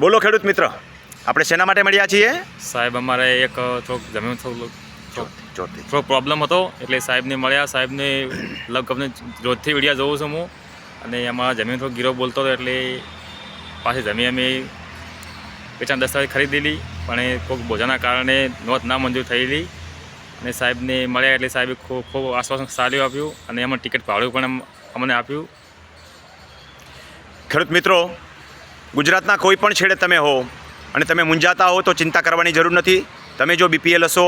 બોલો ખેડૂત મિત્ર આપણે શેના માટે મળ્યા છીએ? સાહેબ અમારે એક થોડુંક જમીન થોડુંક થોડો પ્રોબ્લેમ હતો એટલે સાહેબને મળ્યા. સાહેબને લગભગ રોજથી વિડીયા જોઉં છું હું. અને એમાં જમીન થોડો ગીરો બોલતો હતો એટલે પાછી જમીન અમે વેચાણ દસ્તાવેજ ખરીદેલી પણ એ કોઈક બોજાના કારણે નોંધ ના મંજૂર થયેલી. અને સાહેબને મળ્યા એટલે સાહેબે ખૂબ ખૂબ આશ્વાસન સારું આપ્યું. અને એમાં ટિકિટ ભાડું પણ અમને આપ્યું. ખેડૂત મિત્રો ગુજરાતના કોઈ પણ છેડે તમે હો અને તમે મૂંઝાતા હો તો ચિંતા કરવાની જરૂર નથી. તમે જો બીપીએલ હશો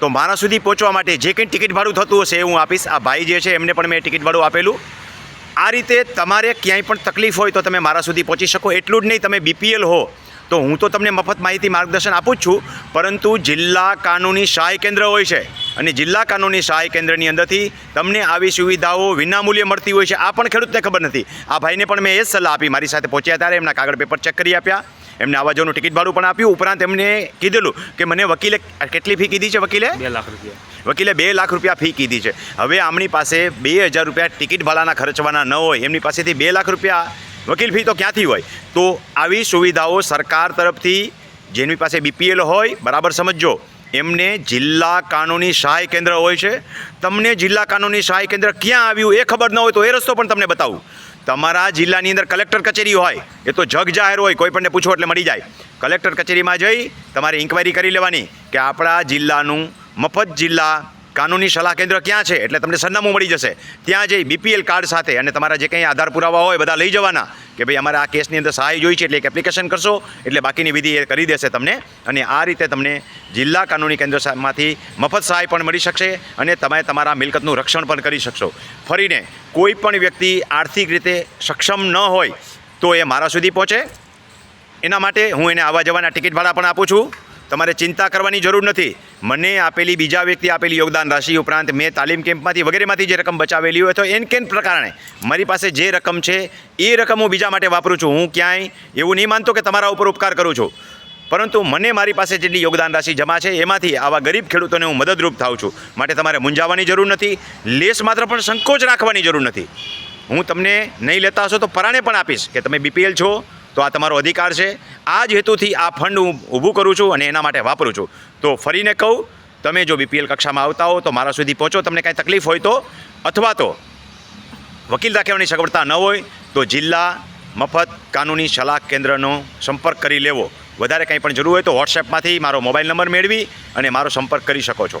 તો મારા સુધી પહોંચવા માટે જે કંઈ ટિકિટ ભાડું થતું હશે એ હું આપીશ. આ ભાઈ જે છે એમને પણ મેં ટિકિટ ભાડું આપેલું. આ રીતે તમારે ક્યાંય પણ તકલીફ હોય તો તમે મારા સુધી પહોંચી શકો. એટલું જ નહીં તમે બીપીએલ હો તો હું તો તમને મફત માહિતી માર્ગદર્શન આપું જ છું. પરંતુ જિલ્લા કાનૂની સહાય કેન્દ્ર હોય છે. અને જિલ્લા કાનૂની સહાય કેન્દ્રની અંદરથી તમને આવી સુવિધાઓ વિનામૂલ્યે મળતી હોય છે. આ પણ ખેડૂતને ખબર નથી. આ ભાઈને પણ મેં એ જ સલાહ આપી. મારી સાથે પહોંચ્યા ત્યારે એમના કાગળ પેપર ચેક કરી આપ્યા. એમને આવા જવાનું ટિકિટ ભાડું પણ આપ્યું. ઉપરાંત એમને કીધેલું કે મને વકીલે કેટલી ફી કીધી છે વકીલે? બે લાખ રૂપિયા. વકીલે બે લાખ રૂપિયા ફી કીધી છે. હવે આમની પાસે બે હજાર રૂપિયા ટિકિટ ભાડાના ખર્ચવાના ન હોય એમની પાસેથી બે લાખ રૂપિયા વકીલ ફી તો ક્યાંથી હોય? તો આવી સુવિધાઓ સરકાર તરફથી જેની પાસે બીપીએલ હોય બરાબર સમજજો એમને જિલ્લા કાનૂની સહાય કેન્દ્ર હોય છે. તમને જિલ્લા કાનૂની સહાય કેન્દ્ર ક્યાં આવ્યું એ ખબર ન હોય તો એ રસ્તો પણ તમને બતાવું. તમારા જિલ્લાની અંદર કલેક્ટર કચેરી હોય, એ તો જગ જાહેર હોય, કોઈ પણને પૂછો એટલે મળી જાય. કલેક્ટર કચેરીમાં જઈ, તમારે ઇન્ક્વાયરી કરી લેવાની કે આપણા જિલ્લાનું મફત જિલ્લા કાનૂની સલાહ કેન્દ્ર ક્યાં છે? એટલે તમને સરનામું મળી જશે. ત્યાં જઈ બીપીએલ કાર્ડ સાથે અને તમારા જે કંઈ આધાર પુરાવા હોય બધા લઈ જવાના. કે ભાઈ અમારે આ કેસની અંદર સહાય જોઈ છે એટલે એક એપ્લિકેશન કરશો, એટલે બાકીની વિધિ એ કરી દેશે તમને અને આ રીતે તમને જિલ્લા કાનૂની કેન્દ્ર સા- મફત સહાય પણ મળી શકશે અને તમે તમારા મિલકતનું રક્ષણ પણ કરી શકશો. ફરીને, કોઈ પણ વ્યક્તિ આર્થિક રીતે સક્ષમ ન હોય તો એ મારા સુધી પહોંચે. એના માટે હું એને આવવા જવાના ટિકિટ ભાડા પણ આપું છું. તમારે ચિંતા કરવાની જરૂર નથી. મને આપેલી, બીજા વ્યક્તિ આપેલી યોગદાન રાશિ ઉપરાંત મેં તાલીમ કેમ્પમાંથી વગેરેમાંથી જે રકમ બચાવેલી હોય તો એન કેન પ્રકારણે મારી પાસે જે રકમ છે, એ રકમ હું બીજા માટે વાપરું છું. હું ક્યાંય એવું નહીં માનતો કે તમારા ઉપર ઉપકાર કરું છું. પરંતુ મને મારી પાસે જેટલી યોગદાન રાશિ જમા છે, એમાંથી આવા ગરીબ ખેડૂતોને હું મદદરૂપ થાઉં છું. માટે તમારે મૂંઝાવાની જરૂર નથી, લેસ માત્ર પણ સંકોચ રાખવાની જરૂર નથી. હું તમને નહીં લેતા હશો તો પરાણે પણ આપીશ કે તમે બીપીએલ છો, તો આ તમારો અધિકાર છે. આ જ હેતુથી આ ફંડ હું ઊભું કરું છું અને એના માટે વાપરું છું. તો ફરીને કહું, તમે જો બીપીએલ કક્ષામાં આવતા હો તો મારા સુધી પહોંચો. તમને કાંઈ તકલીફ હોય તો, અથવા તો વકીલ રાખવાની સગવડતા ન હોય તો જિલ્લા મફત કાનૂની સલાહ કેન્દ્રનો સંપર્ક કરી લેવો. વધારે કંઈ પણ જરૂર હોય તો વોટ્સએપમાંથી મારો મોબાઈલ નંબર મેળવી અને મારો સંપર્ક કરી શકો છો.